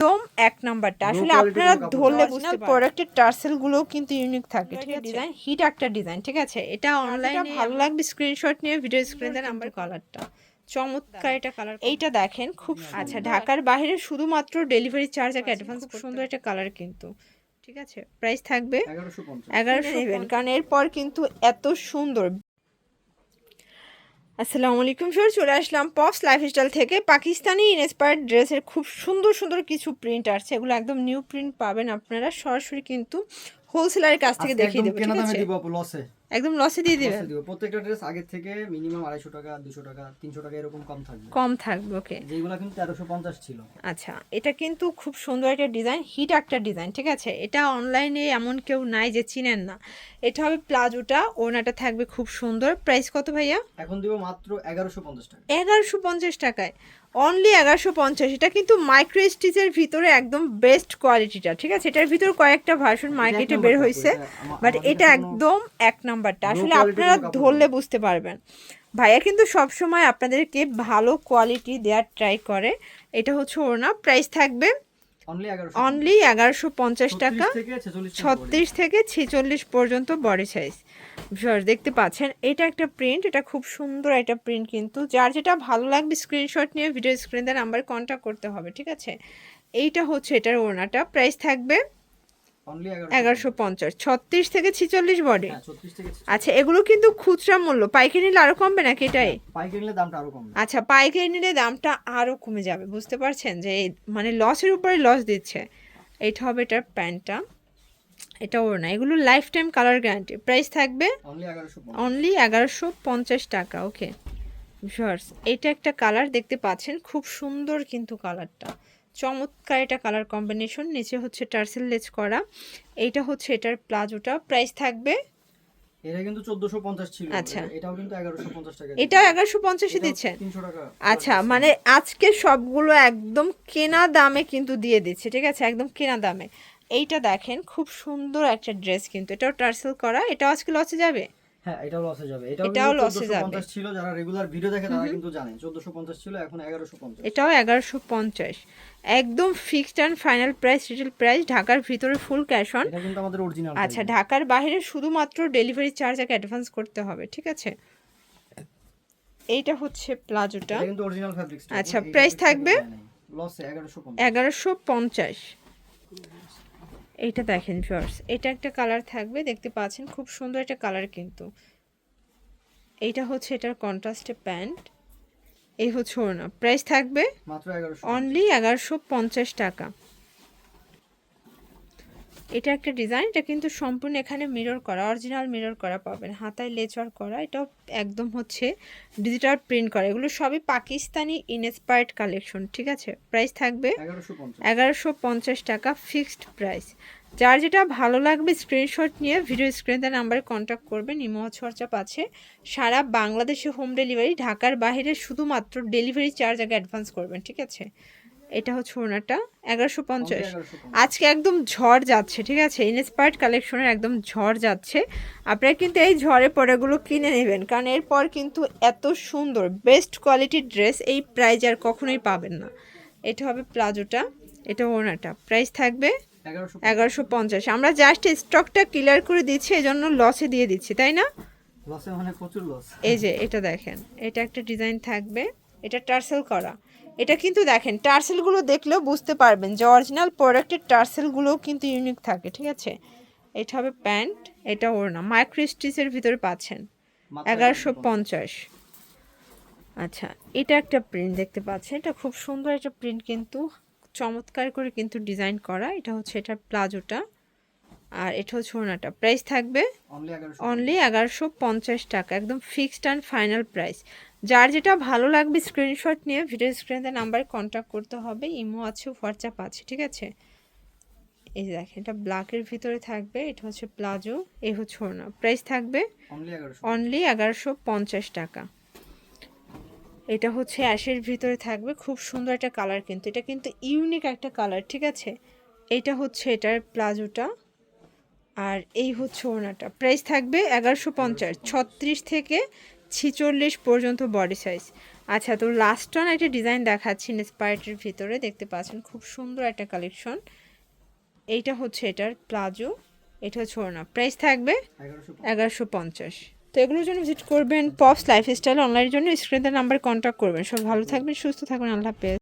একদম এক নাম্বারটা। আসলে আপনারা ধরলে। বুঝতে প্রোডাক্টের টার্সেলগুলো কিন্তু ইউনিক থাকে ঠিক আছে? ডিজাইন হিট একটা ডিজাইন ঠিক আছে? এটা অনলাইনে ভালো লাগবে স্ক্রিনশট নিয়ে ভিডিও স্ক্রিনে নাম্বার কালারটা চমৎকার এটা কালার এইটা দেখেন খুব আচ্ছা ঢাকার বাইরে শুধুমাত্র ডেলিভারি চার্জ আর অ্যাডভান্স খুব সুন্দর একটা কালার কিন্তু ঠিক আছে? প্রাইস থাকবে এগারোশো নেবেন কারণ এরপর কিন্তু এত সুন্দর আসসালামু আলাইকুম স্যার চলে আসলাম পপস লাইফস্টাইল থেকে। পাকিস্তানি ইনস্পায়ার্ড ড্রেসের খুব সুন্দর সুন্দর কিছু প্রিন্ট আছে এগুলো একদম নিউ প্রিন্ট পাবেন আপনারা। সরাসরি কিন্তু হোলসেলারের কাছ থেকে দেখিয়ে দেবো ঠিক আছে? দিব লসে একদম লসে দিয়ে দিবেন দিব। প্রত্যেকটা ড্রেস আগের থেকে মিনিমাম আড়াইশো টাকা দুশো টাকা তিনশো টাকা এরকম কম থাকবে। কম থাকবে ওকে যেগুলো কিন্তু তেরোশো পঞ্চাশ ছিল। আচ্ছা এটা কিন্তু খুব সুন্দর একটা ডিজাইন হিট একটা ডিজাইন ঠিক আছে? এটা অনলাইনে এমন কেউ নাই যে চিনেন না। এটা হবে প্লাজোটা ওনাটা থাকবে খুব সুন্দর। প্রাইস কত ভাইয়া? এখন দিব মাত্র এগারোশো পঞ্চাশ টাকা। এগারোশো পঞ্চাশ টাকায়। অনলি এগারোশো পঞ্চাশ। এটা কিন্তু মাইক্রো স্টিচের ভিতরে একদম বেস্ট কোয়ালিটিটা ঠিক আছে? এটার ভিতরে কয়েকটা ভার্সন মার্কেটে বের হয়েছে বাট এটা একদম এক নাম্বারটা। আসলে আপনারা ধরলে বুঝতে পারবেন। ভাইয়া কিন্তু সবসময় আপনাদেরকে ভালো কোয়ালিটি দেওয়ার ট্রাই করে। এটা হচ্ছে ওর না প্রাইস থাকবে অনলি এগারোশো পঞ্চাশ। টাকা। ছত্রিশ থেকে ছেচল্লিশ পর্যন্ত বডি সাইজ ভিউয়ার্স দেখতে পাচ্ছেন এটা একটা প্রিন্ট এটা খুব সুন্দর একটা প্রিন্ট কিন্তু। যার যেটা ভালো লাগবে স্ক্রিনশট নিয়ে ভিডিও স্ক্রিনে নাম্বার কন্ট্যাক্ট করতে হবে ঠিক আছে? এইটা হচ্ছে এটার ওড়নাটা প্রাইস থাকবে এগারোশো পঞ্চাশ। ছত্রিশ থেকে ছেচল্লিশ বডি হ্যাঁ আচ্ছা এগুলো কিন্তু খুচরা মূল্য পাইকারি নিলে আরও কমবে নাকি এটাই? দামটা আচ্ছা পাইকারি নিলে দামটা আরও কমে যাবে বুঝতে পারছেন? যে মানে লসের উপরে লস দিচ্ছে। এটা হবে এটার প্যান্টটা এটা ওর না এগুলো life time colour guarantee price থাকবে অনলি এগারোশো পঞ্চাশ। টাকা ওকে শর্টস এটা একটা কালার দেখতে পাচ্ছেন খুব সুন্দর কিন্তু কালারটা চমৎকার এটা কালার কম্বিনেশন নিচে হচ্ছে টার্সেল লেজ করা। এইটা হচ্ছে এটার প্লাজোটা প্রাইস থাকবে এটা কিন্তু চোদ্দশো পঞ্চাশ ছিল। আচ্ছা। এটাও কিন্তু টাকা দিচ্ছেন টাকা আচ্ছা মানে আজকে সবগুলো একদম কেনা দামে কিন্তু দিয়ে দিচ্ছে ঠিক আছে? একদম কেনা দামে। এইটা দেখেন খুব সুন্দর একটা ড্রেস কিন্তু। এটাও টার্সেল করা এটাও আজকে লসে যাবে? হ্যাঁ এটাও লসে যাবে। এটাও লসে যাবে। ছিল যারা রেগুলার ভিডিও দেখে তারা কিন্তু জানে 1450 ছিল এখন 1150 এটাও এগারোশো পঞ্চাশ। একদম fixed and final price retail price ঢাকার ভিতরে ফুল ক্যাশ অন এটা কিন্তু আমাদের অরিজিনাল আচ্ছা ঢাকার বাইরে শুধুমাত্র ডেলিভারি চার্জ আগে অ্যাডভান্স করতে হবে ঠিক আছে? এইটা হচ্ছে প্লাজোটা এটা কিন্তু অরিজিনাল ফ্যাব্রিক্স আচ্ছা, price থাকবে? লসে 1150 এগারোশো পঞ্চাশ। এইটা দেখেন ফার্স এটা একটা কালার থাকবে দেখতে পাচ্ছেন খুব সুন্দর একটা কালার কিন্তু। এইটা হচ্ছে এটার কন্ট্রাস্টে প্যান্ট এই হচ্ছে ওড়না। প্রাইস থাকবে অনলি এগারোশো পঞ্চাশ টাকা। এটা একটা ডিজাইন এটা কিন্তু সম্পূর্ণ এখানে মিরর করা অরিজিনাল মিরর করা পাবেন। হাতায় লেচার করা এটাও একদম হচ্ছে ডিজিটাল প্রিন্ট করা। এগুলো সবই পাকিস্তানি ইনস্পায়ার্ড কালেকশন ঠিক আছে? প্রাইস থাকবে 1150 এগারোশো পঞ্চাশ টাকা ফিক্সড প্রাইস যার যেটা ভালো লাগবে স্ক্রিনশট নিয়ে ভিডিও স্ক্রিনে নাম্বারে কন্ট্যাক্ট করবেন ইমো হোয়াটসঅ্যাপ আছে। সারা বাংলাদেশে হোম ডেলিভারি ঢাকার বাইরে শুধুমাত্র ডেলিভারি চার্জ আগে অ্যাডভান্স করবেন ঠিক আছে? এটা হচ্ছে ওনাটা এগারোশো পঞ্চাশ। আজকে একদম ঝড় যাচ্ছে ঠিক আছে? ইনস্পায়ার্ড কালেকশনের একদম ঝড় যাচ্ছে। আপনারা কিন্তু এই ঝড়ে পরেগুলো কিনে নেবেন কারণ এরপর কিন্তু এত সুন্দর বেস্ট কোয়ালিটির ড্রেস এই প্রাইজ আর কখনোই পাবেন না। এটা হবে প্লাজোটা এটা ওনাটা প্রাইস থাকবে এগারোশো পঞ্চাশ। আমরা জাস্ট স্টকটা ক্লিয়ার করে দিচ্ছি এই জন্য লসে দিয়ে দিচ্ছি তাই না? মানে এই যে এটা দেখেন এটা একটা ডিজাইন থাকবে এটা টার্সেল করা। এটা কিন্তু দেখেন টার্সেলগুলো দেখলেও বুঝতে পারবেন যে অরিজিনাল প্রোডাক্টের টার্সেলগুলোও কিন্তু ইউনিক থাকে ঠিক আছে? এটা হবে প্যান্ট এটা ওড়না মাইক্রো স্টিচের ভিতরে পাচ্ছেন এগারোশো পঞ্চাশ। আচ্ছা এটা একটা প্রিন্ট দেখতে পাচ্ছেন এটা খুব সুন্দর একটা প্রিন্ট কিন্তু চমৎকার করে কিন্তু ডিজাইন করা এটা হচ্ছে এটার প্লাজোটা আর এটা হচ্ছে ওড়নাটা। প্রাইস থাকবে অনলি 1150 অনলি এগারোশো পঞ্চাশ টাকা একদম ফিক্সড অ্যান্ড ফাইনাল প্রাইস যার যেটা ভালো লাগবে স্ক্রিনশট নিয়ে ভিডিও স্ক্রিনে নাম্বারে কন্ট্যাক্ট করতে হবে ইমো আছে হোয়াটসঅ্যাপ আছে ঠিক আছে? এই যে দেখেন এটা ব্ল্যাকের ভিতরে থাকবে এটা হচ্ছে প্লাজো এই হচ্ছে ওড়না। প্রাইস থাকবে অনলি 1150 অনলি এগারোশো পঞ্চাশ টাকা। এটা হচ্ছে অ্যাশের ভিতরে থাকবে খুব সুন্দর একটা কালার কিন্তু। এটা কিন্তু ইউনিক একটা কালার ঠিক আছে? এটা হচ্ছে এটার প্লাজোটা আর এই হচ্ছে ওনাটা প্রাইস থাকবে এগারোশো পঞ্চাশ। ছত্রিশ থেকে ছিচল্লিশ পর্যন্ত বডি সাইজ আচ্ছা তো লাস্ট অন একটা ডিজাইন দেখাচ্ছি স্পাইটের ভিতরে, দেখতে পাচ্ছেন, খুব সুন্দর একটা কালেকশন এইটা হচ্ছে এটার প্লাজো, এটা হচ্ছে ওড়না। প্রাইস থাকবে এগারোশো পঞ্চাশ। তো এগুলোর জন্য ভিজিট করবেন পপস লাইফস্টাইল অনলাইনের জন্য স্ক্রিনের নাম্বার কন্ট্যাক্ট করবেন। সব ভালো থাকবেন, সুস্থ থাকবেন, আল্লাহ হাফেজ।